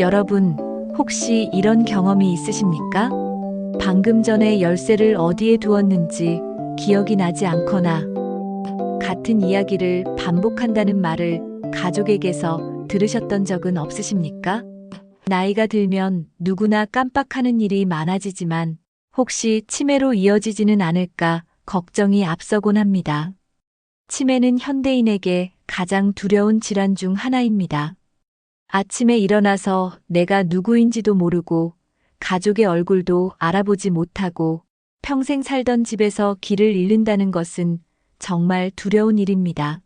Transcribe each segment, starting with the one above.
여러분, 혹시 이런 경험이 있으십니까? 방금 전에 열쇠를 어디에 두었는지 기억이 나지 않거나 같은 이야기를 반복한다는 말을 가족에게서 들으셨던 적은 없으십니까? 나이가 들면 누구나 깜빡하는 일이 많아지지만 혹시 치매로 이어지지는 않을까 걱정이 앞서곤 합니다. 치매는 현대인에게 가장 두려운 질환 중 하나입니다. 아침에 일어나서 내가 누구인지도 모르고 가족의 얼굴도 알아보지 못하고 평생 살던 집에서 길을 잃는다는 것은 정말 두려운 일입니다.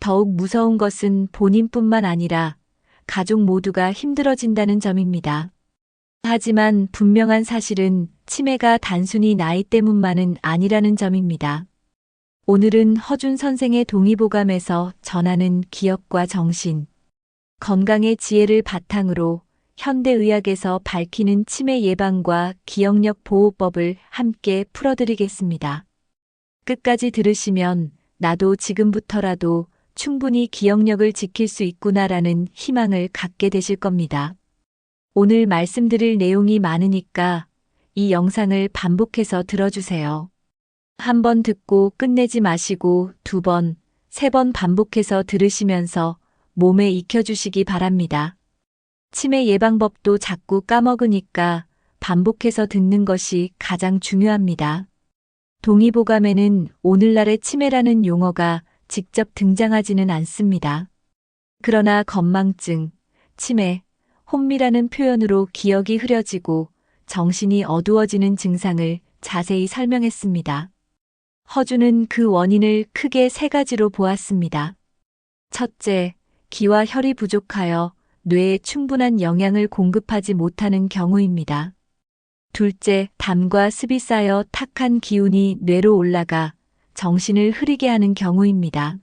더욱 무서운 것은 본인뿐만 아니라 가족 모두가 힘들어진다는 점입니다. 하지만 분명한 사실은 치매가 단순히 나이 때문만은 아니라는 점입니다. 오늘은 허준 선생의 동의보감에서 전하는 기억과 정신, 건강의 지혜를 바탕으로 현대의학에서 밝히는 치매 예방과 기억력 보호법을 함께 풀어드리겠습니다. 끝까지 들으시면 나도 지금부터라도 충분히 기억력을 지킬 수 있구나라는 희망을 갖게 되실 겁니다. 오늘 말씀드릴 내용이 많으니까 이 영상을 반복해서 들어주세요. 한 번 듣고 끝내지 마시고 두 번, 세 번 반복해서 들으시면서 몸에 익혀주시기 바랍니다. 치매 예방법도 자꾸 까먹으니까 반복해서 듣는 것이 가장 중요합니다. 동의보감에는 오늘날의 치매라는 용어가 직접 등장하지는 않습니다. 그러나 건망증, 치매, 혼미라는 표현으로 기억이 흐려지고 정신이 어두워지는 증상을 자세히 설명했습니다. 허주는 그 원인을 크게 세 가지로 보았습니다. 첫째, 기와 혈이 부족하여 뇌에 충분한 영양을 공급하지 못하는 경우입니다. 둘째, 담과 습이 쌓여 탁한 기운이 뇌로 올라가 정신을 흐리게 하는 경우입니다.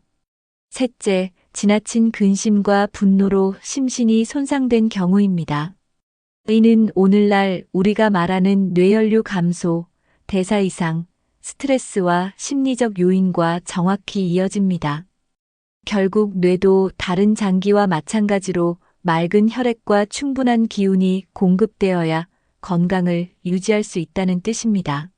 셋째, 지나친 근심과 분노로 심신이 손상된 경우입니다. 이는 오늘날 우리가 말하는 뇌혈류 감소, 대사 이상, 스트레스와 심리적 요인과 정확히 이어집니다. 결국 뇌도 다른 장기와 마찬가지로 맑은 혈액과 충분한 기운이 공급되어야 건강을 유지할 수 있다는 뜻입니다.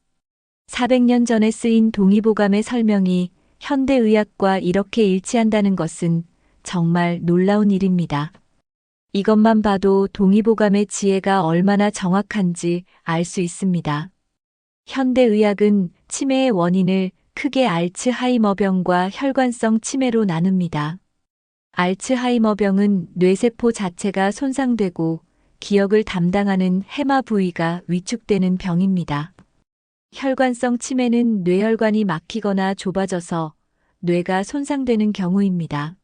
400년 전에 쓰인 동의보감의 설명이 현대의학과 이렇게 일치한다는 것은 정말 놀라운 일입니다. 이것만 봐도 동의보감의 지혜가 얼마나 정확한지 알 수 있습니다. 현대의학은 치매의 원인을 크게 알츠하이머병과 혈관성 치매로 나눕니다. 알츠하이머병은 뇌세포 자체가 손상되고 기억을 담당하는 해마 부위가 위축되는 병입니다. 혈관성 치매는 뇌혈관이 막히거나 좁아져서 뇌가 손상되는 경우입니다.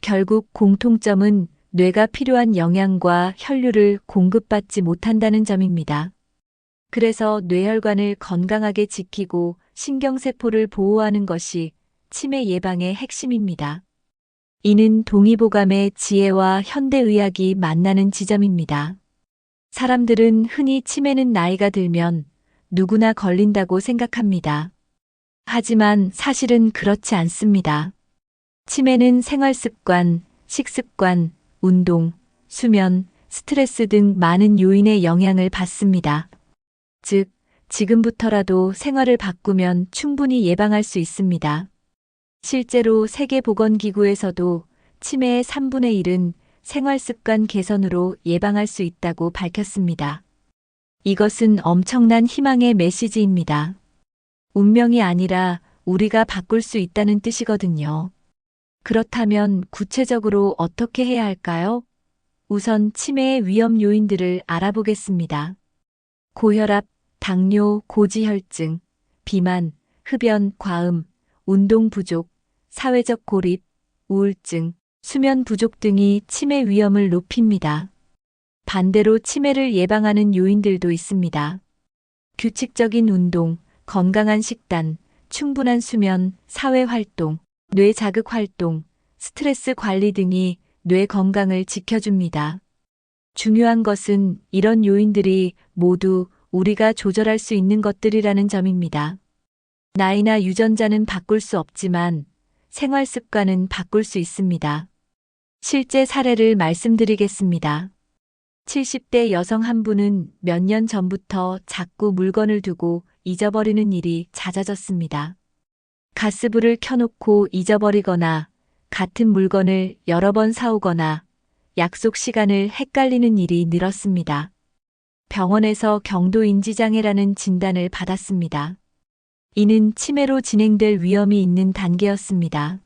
결국 공통점은 뇌가 필요한 영양과 혈류를 공급받지 못한다는 점입니다. 그래서 뇌혈관을 건강하게 지키고 신경세포를 보호하는 것이 치매 예방의 핵심입니다. 이는 동의보감의 지혜와 현대의학이 만나는 지점입니다. 사람들은 흔히 치매는 나이가 들면 누구나 걸린다고 생각합니다. 하지만 사실은 그렇지 않습니다. 치매는 생활습관, 식습관, 운동, 수면, 스트레스 등 많은 요인의 영향을 받습니다. 즉, 지금부터라도 생활을 바꾸면 충분히 예방할 수 있습니다. 실제로 세계보건기구에서도 치매의 3분의 1은 생활습관 개선으로 예방할 수 있다고 밝혔습니다. 이것은 엄청난 희망의 메시지입니다. 운명이 아니라 우리가 바꿀 수 있다는 뜻이거든요. 그렇다면 구체적으로 어떻게 해야 할까요? 우선 치매의 위험 요인들을 알아보겠습니다. 고혈압, 당뇨, 고지혈증, 비만, 흡연, 과음, 운동 부족, 사회적 고립, 우울증, 수면 부족 등이 치매 위험을 높입니다. 반대로 치매를 예방하는 요인들도 있습니다. 규칙적인 운동, 건강한 식단, 충분한 수면, 사회 활동, 뇌 자극 활동, 스트레스 관리 등이 뇌 건강을 지켜줍니다. 중요한 것은 이런 요인들이 모두 우리가 조절할 수 있는 것들이라는 점입니다. 나이나 유전자는 바꿀 수 없지만 생활 습관은 바꿀 수 있습니다. 실제 사례를 말씀드리겠습니다. 70대 여성 한 분은 몇 년 전부터 자꾸 물건을 두고 잊어버리는 일이 잦아졌습니다. 가스불을 켜놓고 잊어버리거나 같은 물건을 여러 번 사오거나 약속 시간을 헷갈리는 일이 늘었습니다. 병원에서 경도인지장애라는 진단을 받았습니다. 이는 치매로 진행될 위험이 있는 단계였습니다.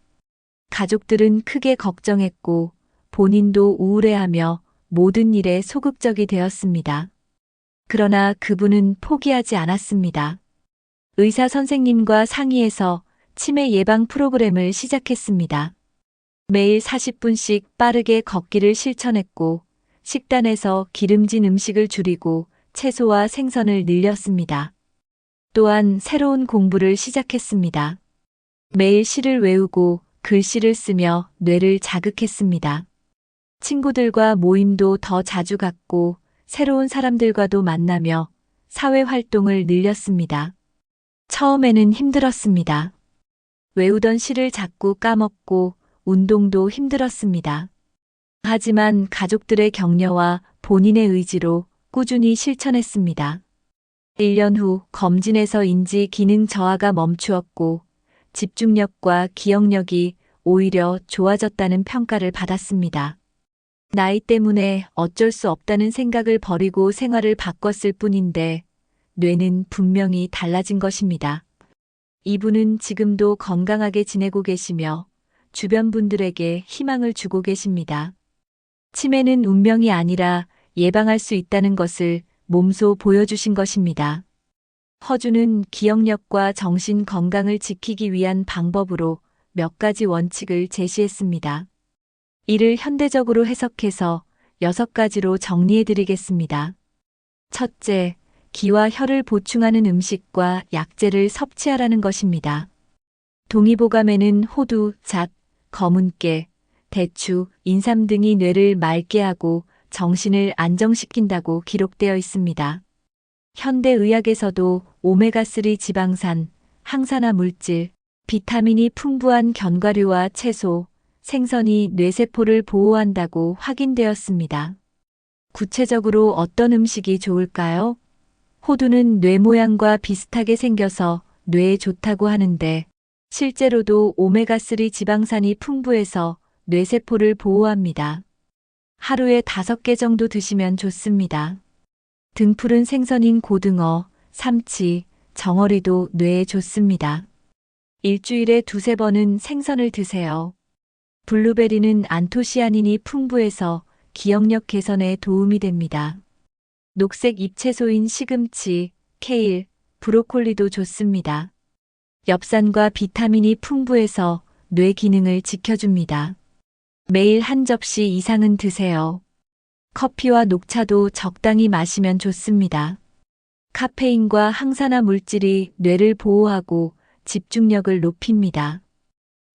가족들은 크게 걱정했고 본인도 우울해하며 모든 일에 소극적이 되었습니다. 그러나 그분은 포기하지 않았습니다. 의사 선생님과 상의해서 치매 예방 프로그램을 시작했습니다. 매일 40분씩 빠르게 걷기를 실천했고 식단에서 기름진 음식을 줄이고 채소와 생선을 늘렸습니다. 또한 새로운 공부를 시작했습니다. 매일 시를 외우고 글씨를 쓰며 뇌를 자극했습니다. 친구들과 모임도 더 자주 갖고 새로운 사람들과도 만나며 사회 활동을 늘렸습니다. 처음에는 힘들었습니다. 외우던 시를 자꾸 까먹고 운동도 힘들었습니다. 하지만 가족들의 격려와 본인의 의지로 꾸준히 실천했습니다. 1년 후 검진에서 인지 기능 저하가 멈추었고 집중력과 기억력이 오히려 좋아졌다는 평가를 받았습니다. 나이 때문에 어쩔 수 없다는 생각을 버리고 생활을 바꿨을 뿐인데 뇌는 분명히 달라진 것입니다. 이분은 지금도 건강하게 지내고 계시며 주변 분들에게 희망을 주고 계십니다. 치매는 운명이 아니라 예방할 수 있다는 것을 몸소 보여주신 것입니다. 허주는 기억력과 정신 건강을 지키기 위한 방법으로 몇 가지 원칙을 제시했습니다. 이를 현대적으로 해석해서 여섯 가지로 정리해 드리겠습니다. 첫째, 기와 혈을 보충하는 음식과 약재를 섭취하라는 것입니다. 동의보감에는 호두, 잣, 검은깨, 대추, 인삼 등이 뇌를 맑게 하고 정신을 안정시킨다고 기록되어 있습니다. 현대 의학에서도 오메가3 지방산, 항산화 물질, 비타민이 풍부한 견과류와 채소, 생선이 뇌세포를 보호한다고 확인되었습니다. 구체적으로 어떤 음식이 좋을까요? 호두는 뇌 모양과 비슷하게 생겨서 뇌에 좋다고 하는데 실제로도 오메가3 지방산이 풍부해서 뇌세포를 보호합니다. 하루에 5개 정도 드시면 좋습니다. 등푸른 생선인 고등어, 삼치, 정어리도 뇌에 좋습니다. 일주일에 두세 번은 생선을 드세요. 블루베리는 안토시아닌이 풍부해서 기억력 개선에 도움이 됩니다. 녹색 잎채소인 시금치, 케일, 브로콜리도 좋습니다. 엽산과 비타민이 풍부해서 뇌 기능을 지켜줍니다. 매일 한 접시 이상은 드세요. 커피와 녹차도 적당히 마시면 좋습니다. 카페인과 항산화 물질이 뇌를 보호하고 집중력을 높입니다.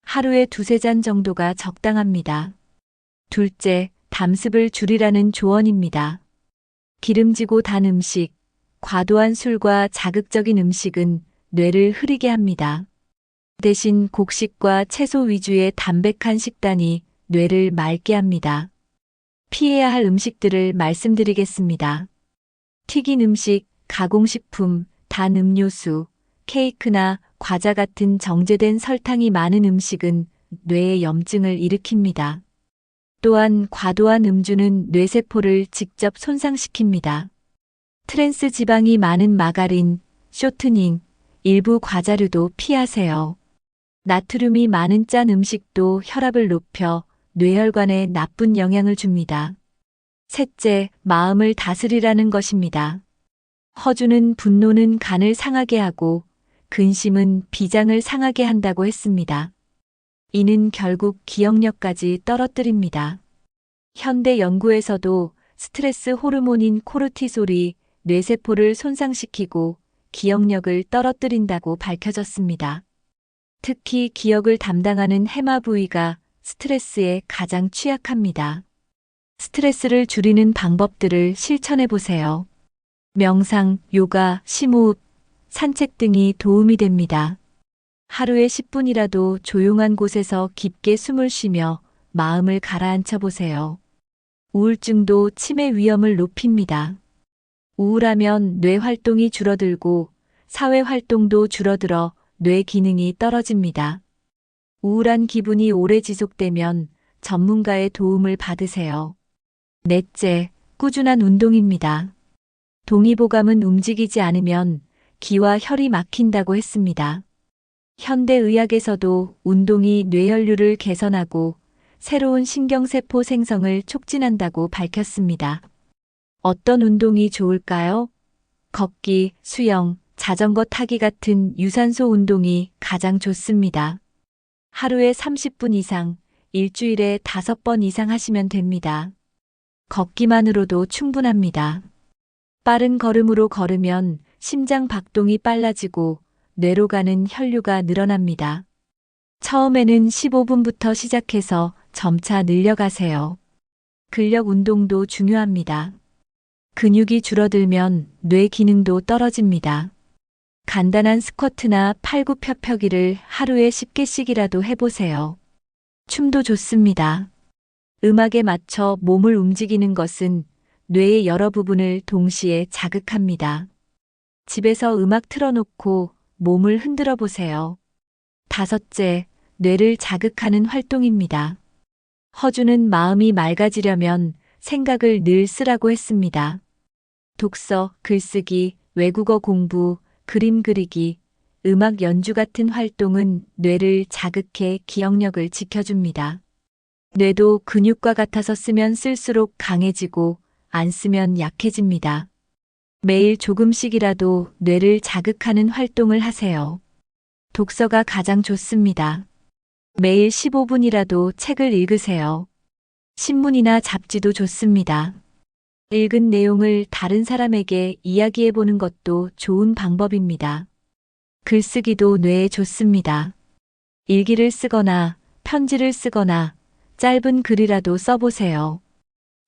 하루에 두세 잔 정도가 적당합니다. 둘째, 담습을 줄이라는 조언입니다. 기름지고 단 음식, 과도한 술과 자극적인 음식은 뇌를 흐리게 합니다. 대신 곡식과 채소 위주의 담백한 식단이 뇌를 맑게 합니다. 피해야 할 음식들을 말씀드리겠습니다. 튀긴 음식, 가공식품, 단 음료수, 케이크나 과자 같은 정제된 설탕이 많은 음식은 뇌에 염증을 일으킵니다. 또한 과도한 음주는 뇌세포를 직접 손상시킵니다. 트랜스 지방이 많은 마가린, 쇼트닝, 일부 과자류도 피하세요. 나트륨이 많은 짠 음식도 혈압을 높여 뇌혈관에 나쁜 영향을 줍니다. 셋째, 마음을 다스리라는 것입니다. 허주는 분노는 간을 상하게 하고 근심은 비장을 상하게 한다고 했습니다. 이는 결국 기억력까지 떨어뜨립니다. 현대 연구에서도 스트레스 호르몬인 코르티솔이 뇌세포를 손상시키고 기억력을 떨어뜨린다고 밝혀졌습니다. 특히 기억을 담당하는 해마 부위가 스트레스에 가장 취약합니다. 스트레스를 줄이는 방법들을 실천해 보세요. 명상, 요가, 심호흡, 산책 등이 도움이 됩니다. 하루에 10분이라도 조용한 곳에서 깊게 숨을 쉬며 마음을 가라앉혀 보세요. 우울증도 치매 위험을 높입니다. 우울하면 뇌 활동이 줄어들고 사회 활동도 줄어들어 뇌 기능이 떨어집니다. 우울한 기분이 오래 지속되면 전문가의 도움을 받으세요. 넷째, 꾸준한 운동입니다. 동의보감은 움직이지 않으면 기와 혈이 막힌다고 했습니다. 현대의학에서도 운동이 뇌혈류를 개선하고 새로운 신경세포 생성을 촉진한다고 밝혔습니다. 어떤 운동이 좋을까요? 걷기, 수영, 자전거 타기 같은 유산소 운동이 가장 좋습니다. 하루에 30분 이상, 일주일에 5번 이상 하시면 됩니다. 걷기만으로도 충분합니다. 빠른 걸음으로 걸으면 심장 박동이 빨라지고 뇌로 가는 혈류가 늘어납니다. 처음에는 15분부터 시작해서 점차 늘려가세요. 근력 운동도 중요합니다. 근육이 줄어들면 뇌 기능도 떨어집니다. 간단한 스쿼트나 팔굽혀펴기를 하루에 10개씩이라도 해보세요. 춤도 좋습니다. 음악에 맞춰 몸을 움직이는 것은 뇌의 여러 부분을 동시에 자극합니다. 집에서 음악 틀어놓고 몸을 흔들어 보세요. 다섯째, 뇌를 자극하는 활동입니다. 허주는 마음이 맑아지려면 생각을 늘 쓰라고 했습니다. 독서, 글쓰기, 외국어 공부, 그림 그리기, 음악 연주 같은 활동은 뇌를 자극해 기억력을 지켜줍니다. 뇌도 근육과 같아서 쓰면 쓸수록 강해지고 안 쓰면 약해집니다. 매일 조금씩이라도 뇌를 자극하는 활동을 하세요. 독서가 가장 좋습니다. 매일 15분이라도 책을 읽으세요. 신문이나 잡지도 좋습니다. 읽은 내용을 다른 사람에게 이야기해 보는 것도 좋은 방법입니다. 글쓰기도 뇌에 좋습니다. 일기를 쓰거나 편지를 쓰거나 짧은 글이라도 써보세요.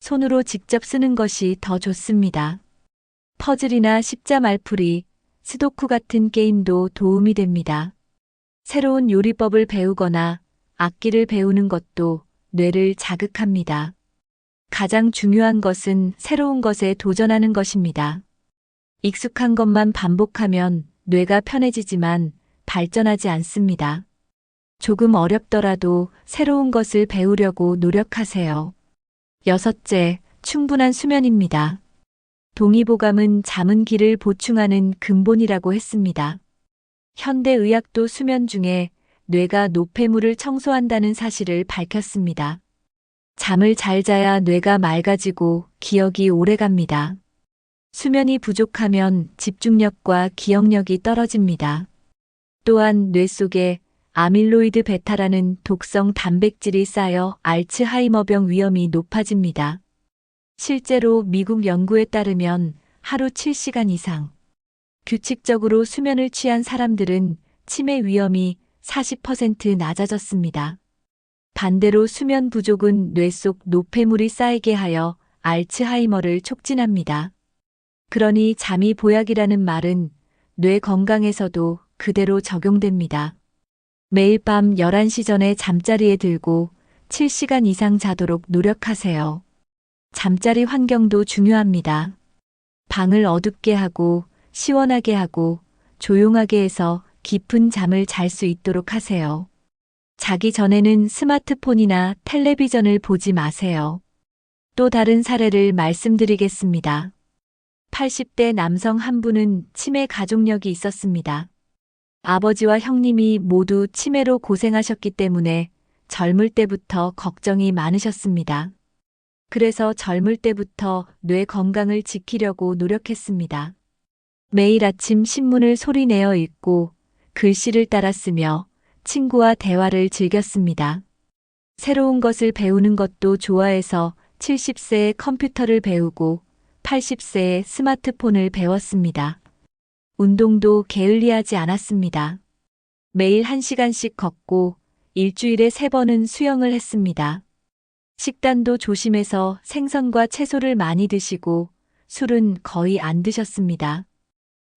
손으로 직접 쓰는 것이 더 좋습니다. 퍼즐이나 십자 말풀이, 스도쿠 같은 게임도 도움이 됩니다. 새로운 요리법을 배우거나 악기를 배우는 것도 뇌를 자극합니다. 가장 중요한 것은 새로운 것에 도전하는 것입니다. 익숙한 것만 반복하면 뇌가 편해지지만 발전하지 않습니다. 조금 어렵더라도 새로운 것을 배우려고 노력하세요. 여섯째, 충분한 수면입니다. 동의보감은 잠은 기를 보충하는 근본이라고 했습니다. 현대의학도 수면 중에 뇌가 노폐물을 청소한다는 사실을 밝혔습니다. 잠을 잘 자야 뇌가 맑아지고 기억이 오래 갑니다. 수면이 부족하면 집중력과 기억력이 떨어집니다. 또한 뇌 속에 아밀로이드 베타라는 독성 단백질이 쌓여 알츠하이머병 위험이 높아집니다. 실제로 미국 연구에 따르면 하루 7시간 이상 규칙적으로 수면을 취한 사람들은 치매 위험이 40% 낮아졌습니다. 반대로 수면 부족은 뇌 속 노폐물이 쌓이게 하여 알츠하이머를 촉진합니다. 그러니 잠이 보약이라는 말은 뇌 건강에서도 그대로 적용됩니다. 매일 밤 11시 전에 잠자리에 들고 7시간 이상 자도록 노력하세요. 잠자리 환경도 중요합니다. 방을 어둡게 하고 시원하게 하고 조용하게 해서 깊은 잠을 잘 수 있도록 하세요. 자기 전에는 스마트폰이나 텔레비전을 보지 마세요. 또 다른 사례를 말씀드리겠습니다. 80대 남성 한 분은 치매 가족력이 있었습니다. 아버지와 형님이 모두 치매로 고생하셨기 때문에 젊을 때부터 걱정이 많으셨습니다. 그래서 젊을 때부터 뇌 건강을 지키려고 노력했습니다. 매일 아침 신문을 소리내어 읽고 글씨를 따라 쓰며 친구와 대화를 즐겼습니다. 새로운 것을 배우는 것도 좋아해서 70세에 컴퓨터를 배우고 80세에 스마트폰을 배웠습니다. 운동도 게을리하지 않았습니다. 매일 1시간씩 걷고 일주일에 3번은 수영을 했습니다. 식단도 조심해서 생선과 채소를 많이 드시고 술은 거의 안 드셨습니다.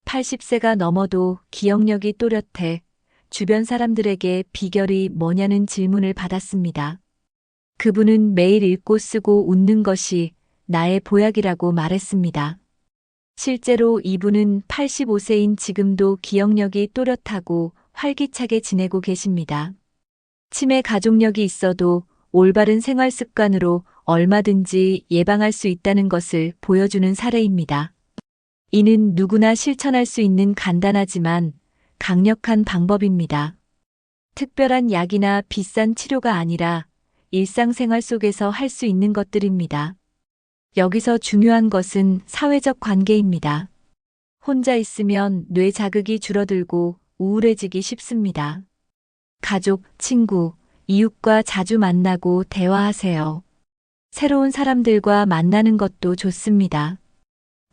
80세가 넘어도 기억력이 또렷해 주변 사람들에게 비결이 뭐냐는 질문을 받았습니다. 그분은 매일 읽고 쓰고 웃는 것이 나의 보약이라고 말했습니다. 실제로 이분은 85세인 지금도 기억력이 또렷하고 활기차게 지내고 계십니다. 치매 가족력이 있어도 올바른 생활 습관으로 얼마든지 예방할 수 있다는 것을 보여주는 사례입니다. 이는 누구나 실천할 수 있는 간단하지만 강력한 방법입니다. 특별한 약이나 비싼 치료가 아니라 일상생활 속에서 할 수 있는 것들입니다. 여기서 중요한 것은 사회적 관계입니다. 혼자 있으면 뇌 자극이 줄어들고 우울해지기 쉽습니다. 가족, 친구, 이웃과 자주 만나고 대화하세요. 새로운 사람들과 만나는 것도 좋습니다.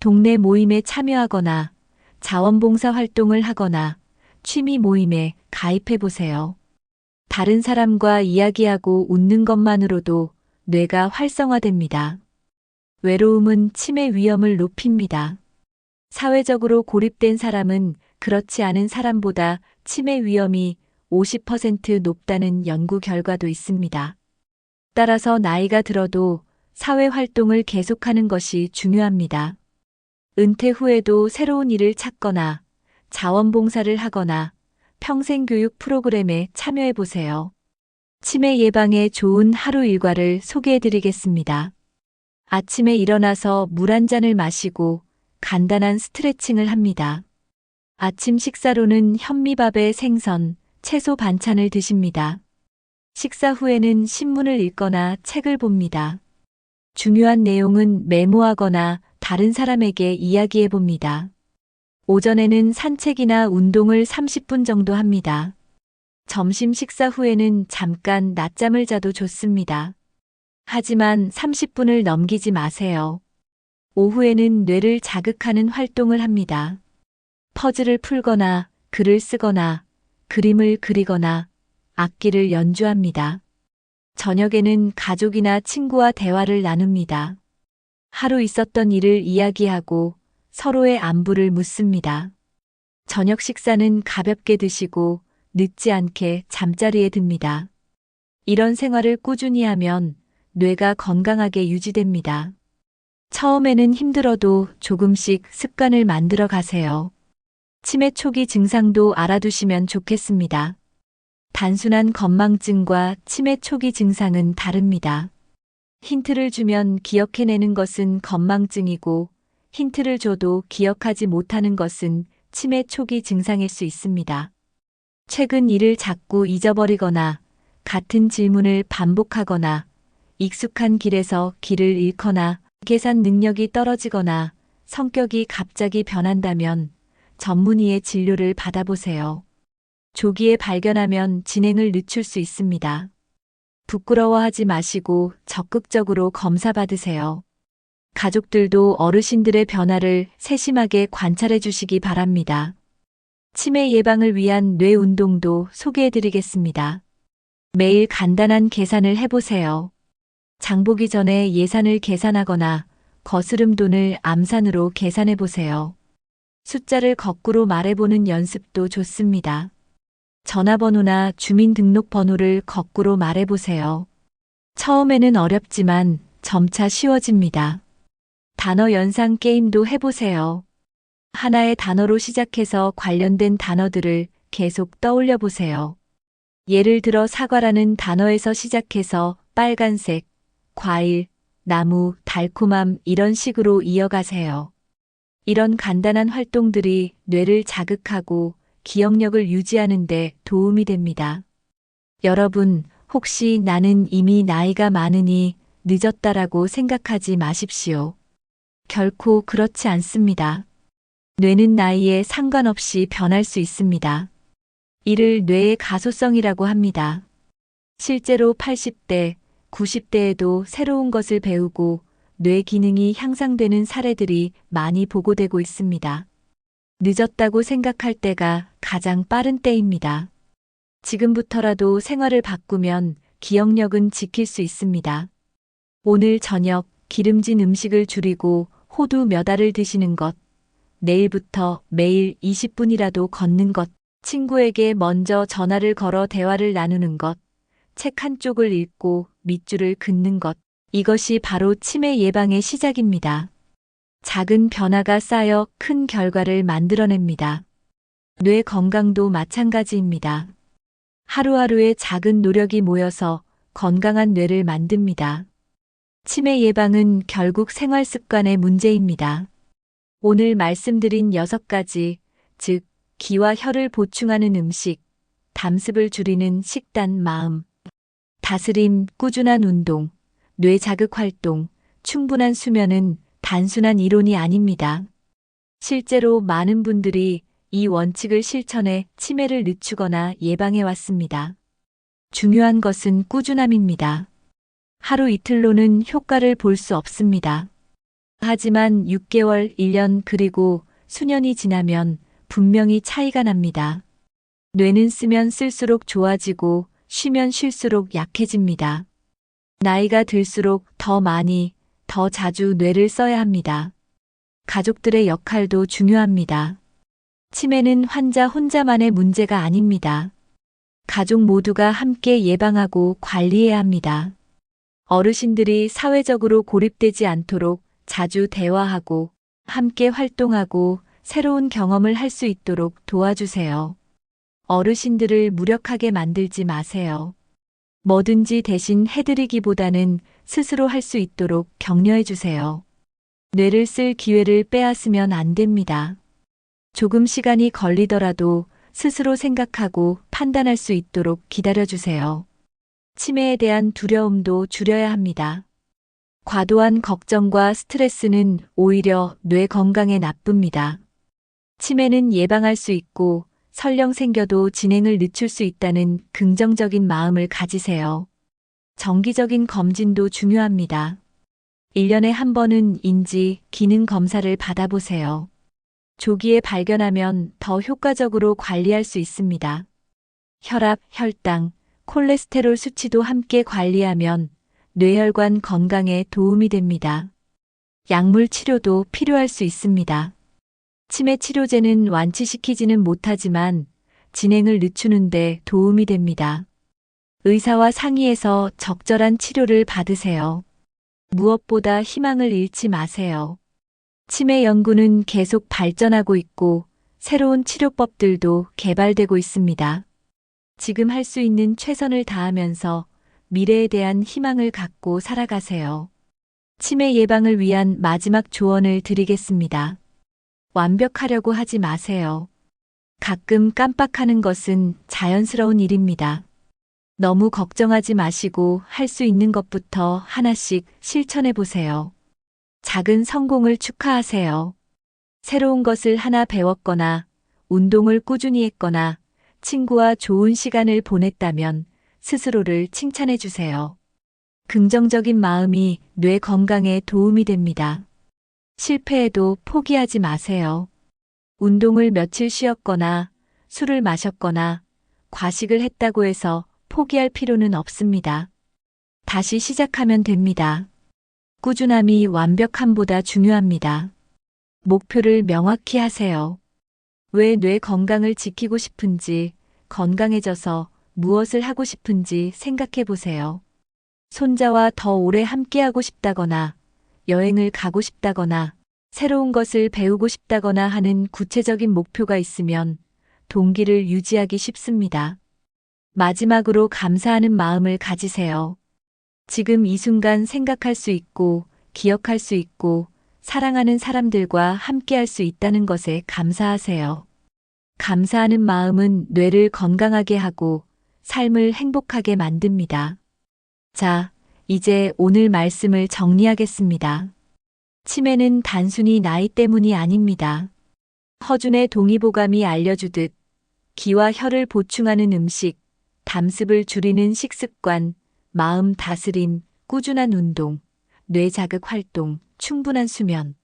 동네 모임에 참여하거나 자원봉사 활동을 하거나 취미 모임에 가입해 보세요. 다른 사람과 이야기하고 웃는 것만으로도 뇌가 활성화됩니다. 외로움은 치매 위험을 높입니다. 사회적으로 고립된 사람은 그렇지 않은 사람보다 치매 위험이 50% 높다는 연구 결과도 있습니다. 따라서 나이가 들어도 사회 활동을 계속하는 것이 중요합니다. 은퇴 후에도 새로운 일을 찾거나 자원봉사를 하거나 평생교육 프로그램에 참여해 보세요. 치매 예방에 좋은 하루 일과를 소개해 드리겠습니다. 아침에 일어나서 물 한 잔을 마시고 간단한 스트레칭을 합니다. 아침 식사로는 현미밥에 생선, 채소 반찬을 드십니다. 식사 후에는 신문을 읽거나 책을 봅니다. 중요한 내용은 메모하거나 다른 사람에게 이야기해 봅니다. 오전에는 산책이나 운동을 30분 정도 합니다. 점심 식사 후에는 잠깐 낮잠을 자도 좋습니다. 하지만 30분을 넘기지 마세요. 오후에는 뇌를 자극하는 활동을 합니다. 퍼즐을 풀거나 글을 쓰거나 그림을 그리거나 악기를 연주합니다. 저녁에는 가족이나 친구와 대화를 나눕니다. 하루 있었던 일을 이야기하고 서로의 안부를 묻습니다. 저녁 식사는 가볍게 드시고 늦지 않게 잠자리에 듭니다. 이런 생활을 꾸준히 하면 뇌가 건강하게 유지됩니다. 처음에는 힘들어도 조금씩 습관을 만들어 가세요. 치매 초기 증상도 알아두시면 좋겠습니다. 단순한 건망증과 치매 초기 증상은 다릅니다. 힌트를 주면 기억해내는 것은 건망증이고 힌트를 줘도 기억하지 못하는 것은 치매 초기 증상일 수 있습니다. 최근 일을 자꾸 잊어버리거나 같은 질문을 반복하거나 익숙한 길에서 길을 잃거나 계산 능력이 떨어지거나 성격이 갑자기 변한다면 전문의의 진료를 받아보세요. 조기에 발견하면 진행을 늦출 수 있습니다. 부끄러워하지 마시고 적극적으로 검사 받으세요. 가족들도 어르신들의 변화를 세심하게 관찰해 주시기 바랍니다. 치매 예방을 위한 뇌 운동도 소개해 드리겠습니다. 매일 간단한 계산을 해보세요. 장보기 전에 예산을 계산하거나 거스름 돈을 암산으로 계산해 보세요. 숫자를 거꾸로 말해보는 연습도 좋습니다. 전화번호나 주민등록번호를 거꾸로 말해보세요. 처음에는 어렵지만 점차 쉬워집니다. 단어 연상 게임도 해보세요. 하나의 단어로 시작해서 관련된 단어들을 계속 떠올려 보세요. 예를 들어 사과라는 단어에서 시작해서 빨간색, 과일, 나무, 달콤함 이런 식으로 이어가세요. 이런 간단한 활동들이 뇌를 자극하고 기억력을 유지하는데 도움이 됩니다. 여러분, 혹시 나는 이미 나이가 많으니 늦었다라고 생각하지 마십시오. 결코 그렇지 않습니다. 뇌는 나이에 상관없이 변할 수 있습니다. 이를 뇌의 가소성이라고 합니다. 실제로 80대, 90대에도 새로운 것을 배우고 뇌 기능이 향상되는 사례들이 많이 보고되고 있습니다. 늦었다고 생각할 때가 가장 빠른 때입니다. 지금부터라도 생활을 바꾸면 기억력은 지킬 수 있습니다. 오늘 저녁 기름진 음식을 줄이고 호두 몇 알을 드시는 것, 내일부터 매일 20분이라도 걷는 것, 친구에게 먼저 전화를 걸어 대화를 나누는 것, 책 한쪽을 읽고 밑줄을 긋는 것. 이것이 바로 치매 예방의 시작입니다. 작은 변화가 쌓여 큰 결과를 만들어냅니다. 뇌 건강도 마찬가지입니다. 하루하루의 작은 노력이 모여서 건강한 뇌를 만듭니다. 치매 예방은 결국 생활 습관의 문제입니다. 오늘 말씀드린 6가지, 즉, 기와 혈을 보충하는 음식, 담습을 줄이는 식단 마음, 다스림, 꾸준한 운동, 뇌 자극 활동, 충분한 수면은 단순한 이론이 아닙니다. 실제로 많은 분들이 이 원칙을 실천해 치매를 늦추거나 예방해 왔습니다. 중요한 것은 꾸준함입니다. 하루 이틀로는 효과를 볼 수 없습니다. 하지만 6개월, 1년 그리고 수년이 지나면 분명히 차이가 납니다. 뇌는 쓰면 쓸수록 좋아지고 쉬면 쉴수록 약해집니다. 나이가 들수록 더 많이, 더 자주 뇌를 써야 합니다. 가족들의 역할도 중요합니다. 치매는 환자 혼자만의 문제가 아닙니다. 가족 모두가 함께 예방하고 관리해야 합니다. 어르신들이 사회적으로 고립되지 않도록 자주 대화하고 함께 활동하고 새로운 경험을 할 수 있도록 도와주세요. 어르신들을 무력하게 만들지 마세요. 뭐든지 대신 해드리기보다는 스스로 할 수 있도록 격려해 주세요. 뇌를 쓸 기회를 빼앗으면 안 됩니다. 조금 시간이 걸리더라도 스스로 생각하고 판단할 수 있도록 기다려 주세요. 치매에 대한 두려움도 줄여야 합니다. 과도한 걱정과 스트레스는 오히려 뇌 건강에 나쁩니다. 치매는 예방할 수 있고 설령 생겨도 진행을 늦출 수 있다는 긍정적인 마음을 가지세요. 정기적인 검진도 중요합니다. 1년에 한 번은 인지, 기능 검사를 받아보세요. 조기에 발견하면 더 효과적으로 관리할 수 있습니다. 혈압, 혈당, 콜레스테롤 수치도 함께 관리하면 뇌혈관 건강에 도움이 됩니다. 약물 치료도 필요할 수 있습니다. 치매 치료제는 완치시키지는 못하지만 진행을 늦추는데 도움이 됩니다. 의사와 상의해서 적절한 치료를 받으세요. 무엇보다 희망을 잃지 마세요. 치매 연구는 계속 발전하고 있고 새로운 치료법들도 개발되고 있습니다. 지금 할 수 있는 최선을 다하면서 미래에 대한 희망을 갖고 살아가세요. 치매 예방을 위한 마지막 조언을 드리겠습니다. 완벽하려고 하지 마세요. 가끔 깜빡하는 것은 자연스러운 일입니다. 너무 걱정하지 마시고 할 수 있는 것부터 하나씩 실천해 보세요. 작은 성공을 축하하세요. 새로운 것을 하나 배웠거나 운동을 꾸준히 했거나 친구와 좋은 시간을 보냈다면 스스로를 칭찬해 주세요. 긍정적인 마음이 뇌 건강에 도움이 됩니다. 실패해도 포기하지 마세요. 운동을 며칠 쉬었거나 술을 마셨거나 과식을 했다고 해서 포기할 필요는 없습니다. 다시 시작하면 됩니다. 꾸준함이 완벽함보다 중요합니다. 목표를 명확히 하세요. 왜 뇌 건강을 지키고 싶은지, 건강해져서 무엇을 하고 싶은지 생각해 보세요. 손자와 더 오래 함께하고 싶다거나, 여행을 가고 싶다거나, 새로운 것을 배우고 싶다거나 하는 구체적인 목표가 있으면 동기를 유지하기 쉽습니다. 마지막으로 감사하는 마음을 가지세요. 지금 이 순간 생각할 수 있고, 기억할 수 있고, 사랑하는 사람들과 함께할 수 있다는 것에 감사하세요. 감사하는 마음은 뇌를 건강하게 하고 삶을 행복하게 만듭니다. 자, 이제 오늘 말씀을 정리하겠습니다. 치매는 단순히 나이 때문이 아닙니다. 허준의 동의보감이 알려주듯 기와 혈을 보충하는 음식, 담습을 줄이는 식습관, 마음 다스림, 꾸준한 운동, 뇌 자극 활동, 충분한 수면.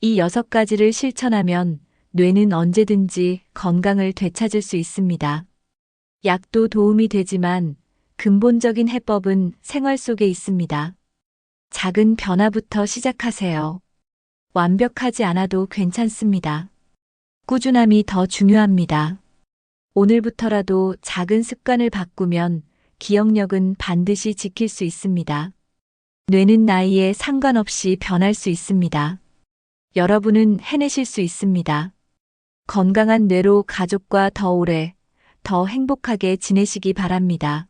이 여섯 가지를 실천하면 뇌는 언제든지 건강을 되찾을 수 있습니다. 약도 도움이 되지만 근본적인 해법은 생활 속에 있습니다. 작은 변화부터 시작하세요. 완벽하지 않아도 괜찮습니다. 꾸준함이 더 중요합니다. 오늘부터라도 작은 습관을 바꾸면 기억력은 반드시 지킬 수 있습니다. 뇌는 나이에 상관없이 변할 수 있습니다. 여러분은 해내실 수 있습니다. 건강한 뇌로 가족과 더 오래, 더 행복하게 지내시기 바랍니다.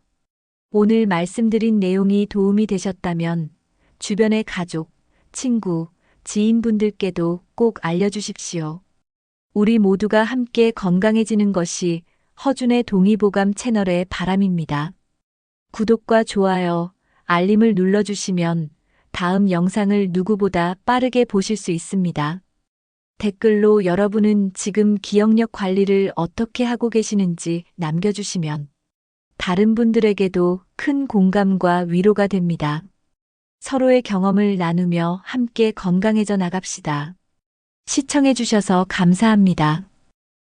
오늘 말씀드린 내용이 도움이 되셨다면 주변의 가족, 친구, 지인분들께도 꼭 알려주십시오. 우리 모두가 함께 건강해지는 것이 허준의 동의보감 채널의 바람입니다. 구독과 좋아요, 알림을 눌러주시면 다음 영상을 누구보다 빠르게 보실 수 있습니다. 댓글로 여러분은 지금 기억력 관리를 어떻게 하고 계시는지 남겨주시면 다른 분들에게도 큰 공감과 위로가 됩니다. 서로의 경험을 나누며 함께 건강해져 나갑시다. 시청해주셔서 감사합니다.